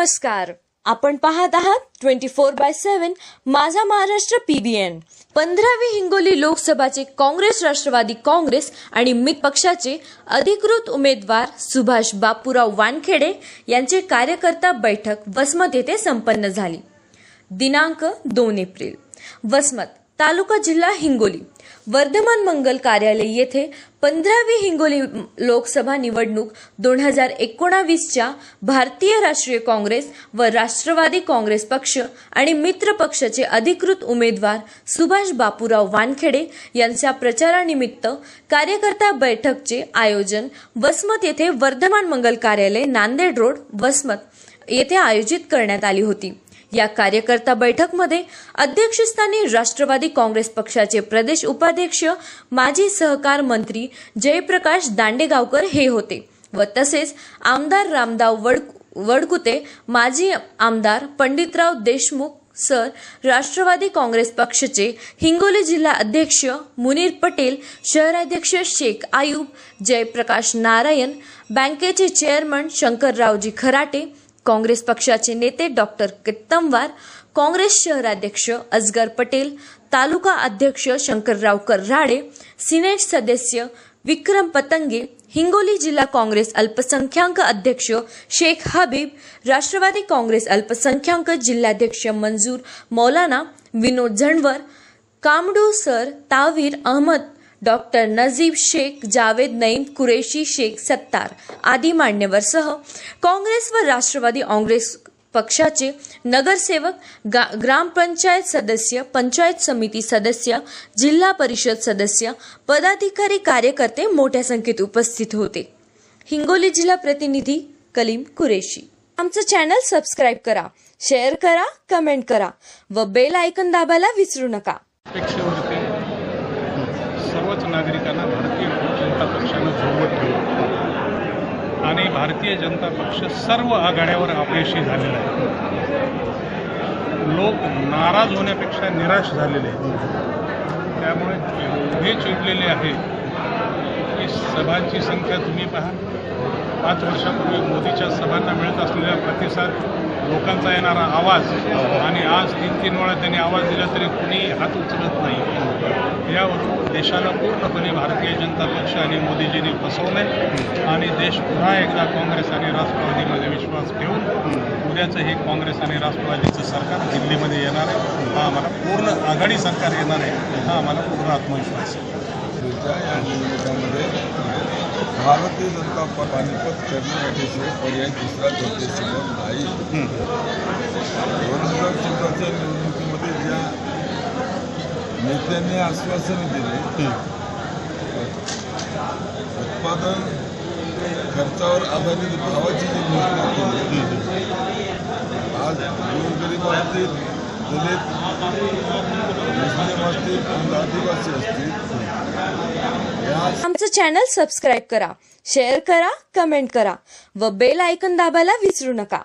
नमस्कार. आपण पाहत आहात twenty four by seven Majha Maharashtra PBN पंधरावी Hingoli लोकसभाचे काँग्रेस राष्ट्रवादी काँग्रेस आणि मित पक्षाचे अधिकृत उमेदवार सुभाष बापूराव वानखेडे यांचे कार्यकर्ता बैठक वसमत येथे संपन्न झाली. दिनांक दोन एप्रिल. वसमत तालुका जिल्हा हिंगोली. वर्धमान मंगल कार्यालय येथे पंधरावी हिंगोली लोकसभा निवडणूक दोन हजार एकोणावीसच्या भारतीय राष्ट्रीय काँग्रेस व राष्ट्रवादी काँग्रेस पक्ष आणि मित्र पक्षाचे अधिकृत उमेदवार सुभाष बापूराव वानखेडे यांच्या प्रचारानिमित्त कार्यकर्ता बैठकचे आयोजन वसमत येथे वर्धमान मंगल कार्यालय नांदेड रोड वसमत येथे आयोजित करण्यात आली होती. या कार्यकर्ता बैठकमध्ये अध्यक्षस्थानी राष्ट्रवादी काँग्रेस पक्षाचे प्रदेश उपाध्यक्ष माजी सहकार मंत्री जयप्रकाश दांडेगावकर हे होते व तसेच आमदार रामदाव वड वडकुते माजी आमदार पंडितराव देशमुख सर राष्ट्रवादी काँग्रेस पक्षाचे हिंगोली जिल्हा अध्यक्ष मुनीर पटेल शहराध्यक्ष शेख आयूब जयप्रकाश नारायण बँकेचे चेअरमन शंकररावजी खराटे काँग्रेस पक्षाचे नेते डॉक्टर कित्तमवार काँग्रेस शहराध्यक्ष अजगर पटेल तालुका अध्यक्ष शंकरराव कर्राडे सिनेट सदस्य विक्रम पतंगे हिंगोली जिल्हा काँग्रेस अल्पसंख्याक अध्यक्ष शेख हबीब राष्ट्रवादी काँग्रेस अल्पसंख्याक जिल्हाध्यक्ष मंजूर मौलाना विनोद झणवर कामडू सर तावीर अहमद डॉक्टर नजीब शेख जावेद नईम कुरेशी शेख सत्तार आदी मान्यवरसह काँग्रेस व राष्ट्रवादी काँग्रेस पक्षाचे नगरसेवक गा ग्रामपंचायत सदस्य पंचायत समिती सदस्य जिल्हा परिषद सदस्य पदाधिकारी कार्यकर्ते मोठ्या संख्येत उपस्थित होते. हिंगोली जिल्हा प्रतिनिधी कलीम कुरेशी. आमचं चॅनल सबस्क्राईब करा शेअर करा कमेंट करा व बेल आयकन दाबायला विसरू नका. सर्वच नागरिकांना भारतीय जनता पक्षानं झोवत ठेवलं आणि भारतीय जनता पक्ष सर्व आघाड्यावर अपयशी झालेला आहे. लोक नाराज होण्यापेक्षा निराश झालेले आहेत. त्यामुळे एवढे चिडलेले आहे की सभांची संख्या तुम्ही पहा. पाच वर्षापूर्वी मोदीच्या सभांना मिळत असलेला प्रतिसाद लोकांचा येणारा आवाज आणि आज तीन तीन वेळा त्यांनी आवाज दिला तरी कुणी हात उचलत नाही. यावरून देशाला पूर्णपणे भारतीय जनता पक्ष आणि मोदीजींनी फसवले आणि देश पुन्हा एकदा काँग्रेस आणि राष्ट्रवादीमध्ये विश्वास ठेवून उद्याचं हे काँग्रेस आणि राष्ट्रवादीचं सरकार दिल्लीमध्ये येणार आहे. हा आम्हाला पूर्ण आघाडी सरकार येणार आहे. हा आम्हाला पूर्ण आत्मविश्वास आहे. या भारतीय जनता पानिपत करण्याशिवाय पर्याय दुसरा जनतेसमोर नाही. दोन हजार चौदाच्या निवडणुकीमध्ये ज्या नेत्यांनी आश्वासन दिले उत्पादन खर्चावर आधारित भावाची जी घोषणा केली आज गोरगरीब असतील दलित मुस्लिम असतील आणि आदिवासी असतील आमचं चॅनल सबस्क्राईब करा शेअर करा कमेंट करा व बेल आयकन दाबायला विसरू नका.